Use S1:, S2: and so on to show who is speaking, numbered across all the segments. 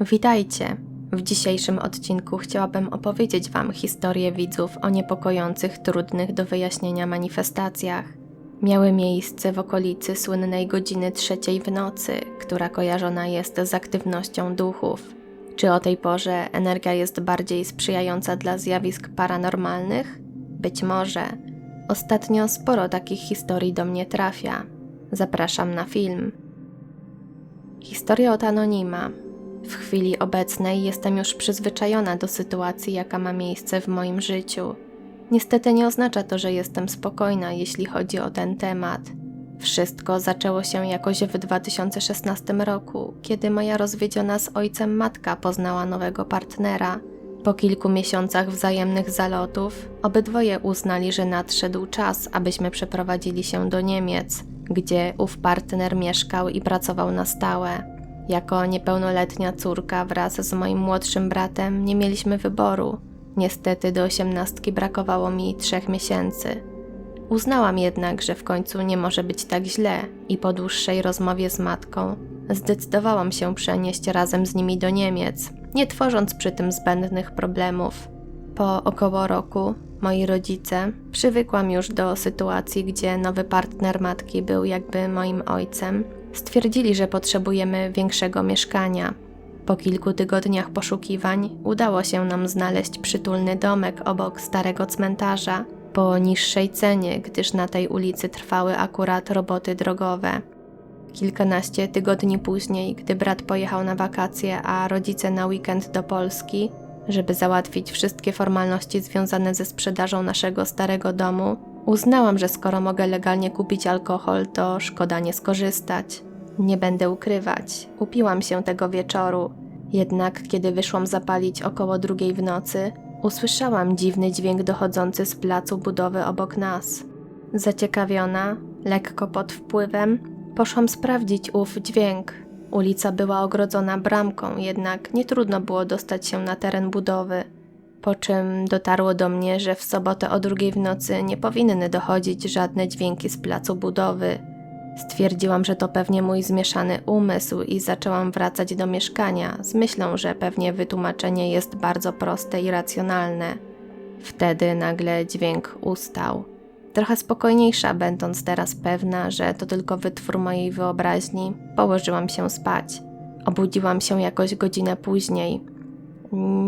S1: Witajcie! W dzisiejszym odcinku chciałabym opowiedzieć Wam historię widzów o niepokojących, trudnych do wyjaśnienia manifestacjach. Miały miejsce w okolicy słynnej godziny trzeciej w nocy, która kojarzona jest z aktywnością duchów. Czy o tej porze energia jest bardziej sprzyjająca dla zjawisk paranormalnych? Być może. Ostatnio sporo takich historii do mnie trafia. Zapraszam na film. Historia od Anonima. W chwili obecnej jestem już przyzwyczajona do sytuacji, jaka ma miejsce w moim życiu. Niestety nie oznacza to, że jestem spokojna, jeśli chodzi o ten temat. Wszystko zaczęło się jakoś w 2016 roku, kiedy moja rozwiedziona z ojcem matka poznała nowego partnera. Po kilku miesiącach wzajemnych zalotów, obydwoje uznali, że nadszedł czas, abyśmy przeprowadzili się do Niemiec, gdzie ów partner mieszkał i pracował na stałe. Jako niepełnoletnia córka wraz z moim młodszym bratem nie mieliśmy wyboru. Niestety do osiemnastki brakowało mi trzech miesięcy. Uznałam jednak, że w końcu nie może być tak źle i po dłuższej rozmowie z matką zdecydowałam się przenieść razem z nimi do Niemiec, nie tworząc przy tym zbędnych problemów. Po około roku moi rodzice przywykłam już do sytuacji, gdzie nowy partner matki był jakby moim ojcem. Stwierdzili, że potrzebujemy większego mieszkania. Po kilku tygodniach poszukiwań udało się nam znaleźć przytulny domek obok starego cmentarza po niższej cenie, gdyż na tej ulicy trwały akurat roboty drogowe. Kilkanaście tygodni później, gdy brat pojechał na wakacje, a rodzice na weekend do Polski, żeby załatwić wszystkie formalności związane ze sprzedażą naszego starego domu, uznałam, że skoro mogę legalnie kupić alkohol, to szkoda nie skorzystać. Nie będę ukrywać, upiłam się tego wieczoru, jednak kiedy wyszłam zapalić około drugiej w nocy, usłyszałam dziwny dźwięk dochodzący z placu budowy obok nas. Zaciekawiona, lekko pod wpływem, poszłam sprawdzić ów dźwięk. Ulica była ogrodzona bramką, jednak nie trudno było dostać się na teren budowy. Po czym dotarło do mnie, że w sobotę o drugiej w nocy nie powinny dochodzić żadne dźwięki z placu budowy. Stwierdziłam, że to pewnie mój zmieszany umysł i zaczęłam wracać do mieszkania z myślą, że pewnie wytłumaczenie jest bardzo proste i racjonalne. Wtedy nagle dźwięk ustał. Trochę spokojniejsza, będąc teraz pewna, że to tylko wytwór mojej wyobraźni, położyłam się spać. Obudziłam się jakoś godzinę później.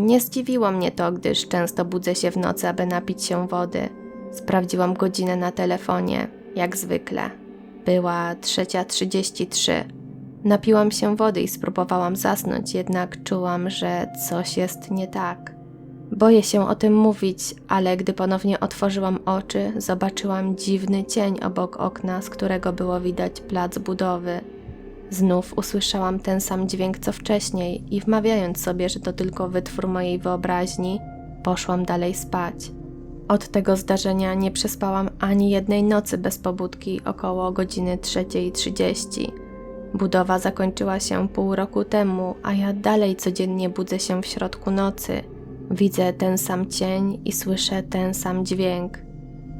S1: Nie zdziwiło mnie to, gdyż często budzę się w nocy, aby napić się wody. Sprawdziłam godzinę na telefonie, jak zwykle. Była trzecia trzydzieści trzy. Napiłam się wody i spróbowałam zasnąć, jednak czułam, że coś jest nie tak. Boję się o tym mówić, ale gdy ponownie otworzyłam oczy, zobaczyłam dziwny cień obok okna, z którego było widać plac budowy. Znów usłyszałam ten sam dźwięk co wcześniej i wmawiając sobie, że to tylko wytwór mojej wyobraźni, poszłam dalej spać. Od tego zdarzenia nie przespałam ani jednej nocy bez pobudki około godziny 3.30. Budowa zakończyła się pół roku temu, a ja dalej codziennie budzę się w środku nocy. Widzę ten sam cień i słyszę ten sam dźwięk.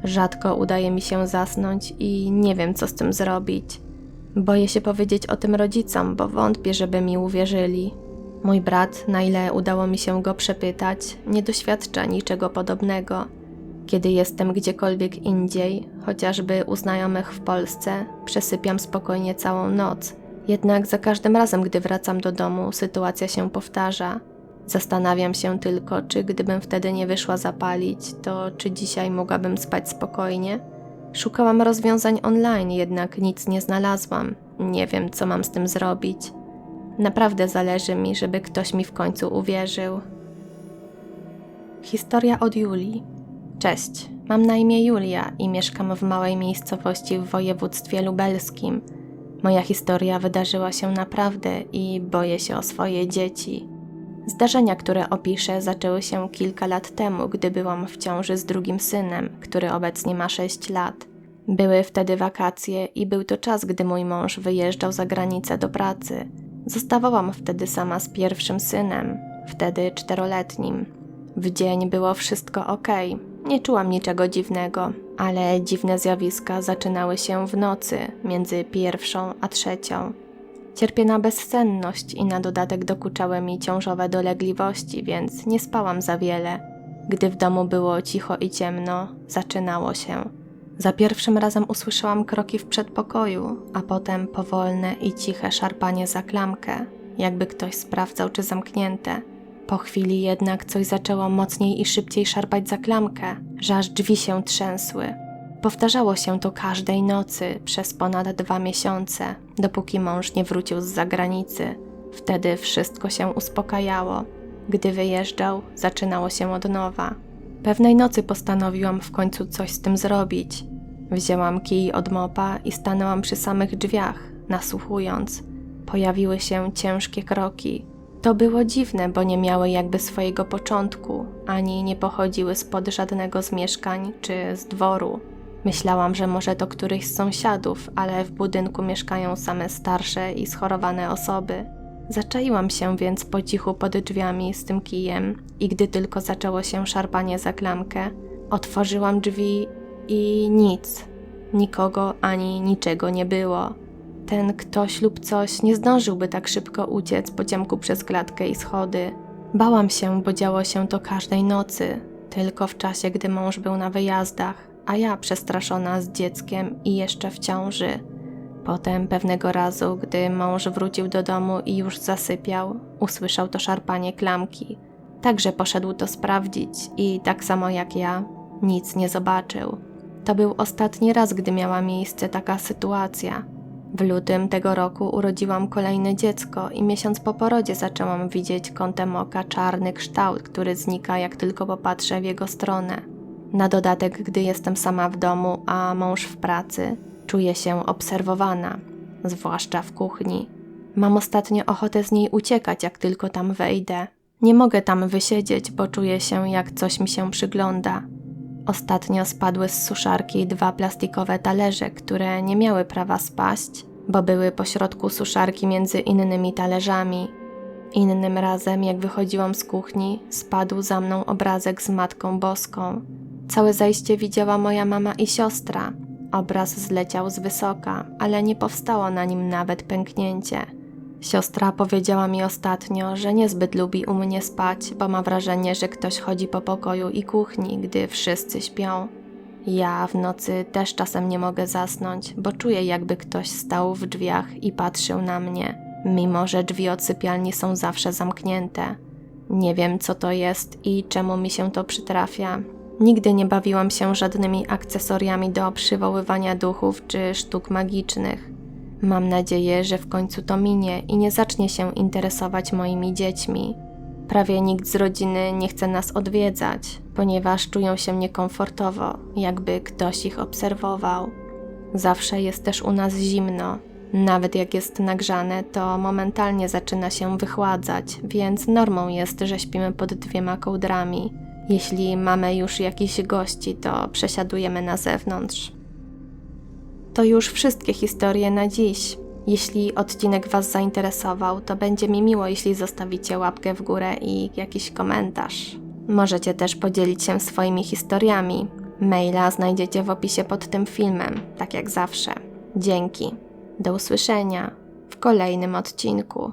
S1: Rzadko udaje mi się zasnąć i nie wiem, co z tym zrobić. Boję się powiedzieć o tym rodzicom, bo wątpię, żeby mi uwierzyli. Mój brat, na ile udało mi się go przepytać, nie doświadcza niczego podobnego. Kiedy jestem gdziekolwiek indziej, chociażby u znajomych w Polsce, przesypiam spokojnie całą noc. Jednak za każdym razem, gdy wracam do domu, sytuacja się powtarza. Zastanawiam się tylko, czy gdybym wtedy nie wyszła zapalić, to czy dzisiaj mogłabym spać spokojnie? Szukałam rozwiązań online, jednak nic nie znalazłam. Nie wiem, co mam z tym zrobić. Naprawdę zależy mi, żeby ktoś mi w końcu uwierzył. Historia od Julii. Cześć, mam na imię Julia i mieszkam w małej miejscowości w województwie lubelskim. Moja historia wydarzyła się naprawdę i boję się o swoje dzieci. Zdarzenia, które opiszę, zaczęły się kilka lat temu, gdy byłam w ciąży z drugim synem, który obecnie ma 6 lat. Były wtedy wakacje i był to czas, gdy mój mąż wyjeżdżał za granicę do pracy. Zostawałam wtedy sama z pierwszym synem, wtedy czteroletnim. W dzień było wszystko ok, nie czułam niczego dziwnego, ale dziwne zjawiska zaczynały się w nocy między pierwszą a trzecią. Cierpię na bezsenność i na dodatek dokuczały mi ciążowe dolegliwości, więc nie spałam za wiele. Gdy w domu było cicho i ciemno, zaczynało się. Za pierwszym razem usłyszałam kroki w przedpokoju, a potem powolne i ciche szarpanie za klamkę, jakby ktoś sprawdzał, czy zamknięte. Po chwili jednak coś zaczęło mocniej i szybciej szarpać za klamkę, że aż drzwi się trzęsły. Powtarzało się to każdej nocy przez ponad dwa miesiące, dopóki mąż nie wrócił z zagranicy. Wtedy wszystko się uspokajało. Gdy wyjeżdżał, zaczynało się od nowa. Pewnej nocy postanowiłam w końcu coś z tym zrobić. Wzięłam kij od mopa i stanęłam przy samych drzwiach, nasłuchując. Pojawiły się ciężkie kroki. To było dziwne, bo nie miały jakby swojego początku, ani nie pochodziły spod żadnego z mieszkań czy z dworu. Myślałam, że może to któryś z sąsiadów, ale w budynku mieszkają same starsze i schorowane osoby. Zaczaiłam się więc po cichu pod drzwiami z tym kijem i gdy tylko zaczęło się szarpanie za klamkę, otworzyłam drzwi i nic. Nikogo ani niczego nie było. Ten ktoś lub coś nie zdążyłby tak szybko uciec po ciemku przez klatkę i schody. Bałam się, bo działo się to każdej nocy, tylko w czasie, gdy mąż był na wyjazdach, a ja przestraszona z dzieckiem i jeszcze w ciąży. Potem pewnego razu, gdy mąż wrócił do domu i już zasypiał, usłyszał to szarpanie klamki. Także poszedł to sprawdzić i tak samo jak ja, nic nie zobaczył. To był ostatni raz, gdy miała miejsce taka sytuacja. W lutym tego roku urodziłam kolejne dziecko i miesiąc po porodzie zaczęłam widzieć kątem oka czarny kształt, który znika jak tylko popatrzę w jego stronę. Na dodatek, gdy jestem sama w domu, a mąż w pracy, czuję się obserwowana, zwłaszcza w kuchni. Mam ostatnio ochotę z niej uciekać, jak tylko tam wejdę. Nie mogę tam wysiedzieć, bo czuję się, jak coś mi się przygląda. Ostatnio spadły z suszarki dwa plastikowe talerze, które nie miały prawa spaść, bo były pośrodku suszarki między innymi talerzami. Innym razem, jak wychodziłam z kuchni, spadł za mną obrazek z Matką Boską. Całe zajście widziała moja mama i siostra. Obraz zleciał z wysoka, ale nie powstało na nim nawet pęknięcie. Siostra powiedziała mi ostatnio, że niezbyt lubi u mnie spać, bo ma wrażenie, że ktoś chodzi po pokoju i kuchni, gdy wszyscy śpią. Ja w nocy też czasem nie mogę zasnąć, bo czuję, jakby ktoś stał w drzwiach i patrzył na mnie, mimo że drzwi od sypialni są zawsze zamknięte. Nie wiem, co to jest i czemu mi się to przytrafia. Nigdy nie bawiłam się żadnymi akcesoriami do przywoływania duchów czy sztuk magicznych. Mam nadzieję, że w końcu to minie i nie zacznie się interesować moimi dziećmi. Prawie nikt z rodziny nie chce nas odwiedzać, ponieważ czują się niekomfortowo, jakby ktoś ich obserwował. Zawsze jest też u nas zimno. Nawet jak jest nagrzane, to momentalnie zaczyna się wychładzać, więc normą jest, że śpimy pod dwiema kołdrami. Jeśli mamy już jakichś gości, to przesiadujemy na zewnątrz. To już wszystkie historie na dziś. Jeśli odcinek Was zainteresował, to będzie mi miło, jeśli zostawicie łapkę w górę i jakiś komentarz. Możecie też podzielić się swoimi historiami. Maila znajdziecie w opisie pod tym filmem, tak jak zawsze. Dzięki. Do usłyszenia w kolejnym odcinku.